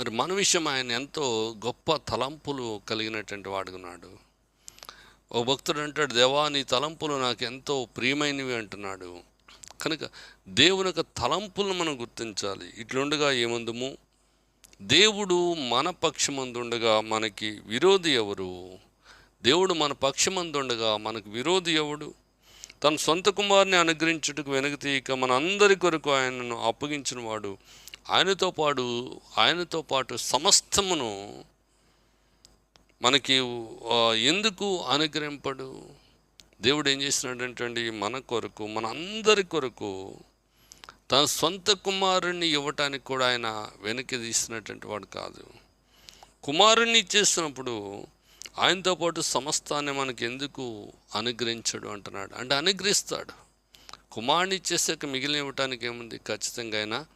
మరి మన విషయం ఆయన ఎంతో గొప్ప తలంపులు కలిగినటువంటి వాడుకున్నాడు ఓ భక్తుడు అంటాడు దేవా నీ తలంపులు నాకు ఎంతో ప్రియమైనవి అంటున్నాడు. కనుక దేవుని యొక్క తలంపులను మనం గుర్తించాలి. ఇట్లుండగా ఏమందుము? దేవుడు మన పక్షమందుండగా మనకి విరోధి ఎవరు? దేవుడు మన పక్షమందుండగా మనకు విరోధి ఎవడు? తన సొంత కుమారుని అనుగ్రహించుటకు వెనక తీయక మన అందరి కొరకు ఆయనను అప్పగించిన వాడు ఆయనతో పాటు ఆయనతో పాటు సమస్తమును మనకి ఎందుకు అనుగ్రహింపడు? దేవుడు ఏం చేసినాడంటే మన కొరకు మన అందరి కొరకు తన సొంత కుమారుణ్ణి ఇవ్వటానికి కూడా ఆయన వెనక్కి తీసినటువంటి వాడు కాదు. కుమారుణ్ణి ఇచ్చేసినప్పుడు ఆయనతో పాటు సమస్తాన్ని మనకి ఎందుకు అనుగ్రహించడు అంటున్నాడు. అంటే అనుగ్రహిస్తాడు. కుమారుని ఇచ్చేసాక మిగిలిన ఇవ్వటానికి ఏముంది? ఖచ్చితంగా అయినా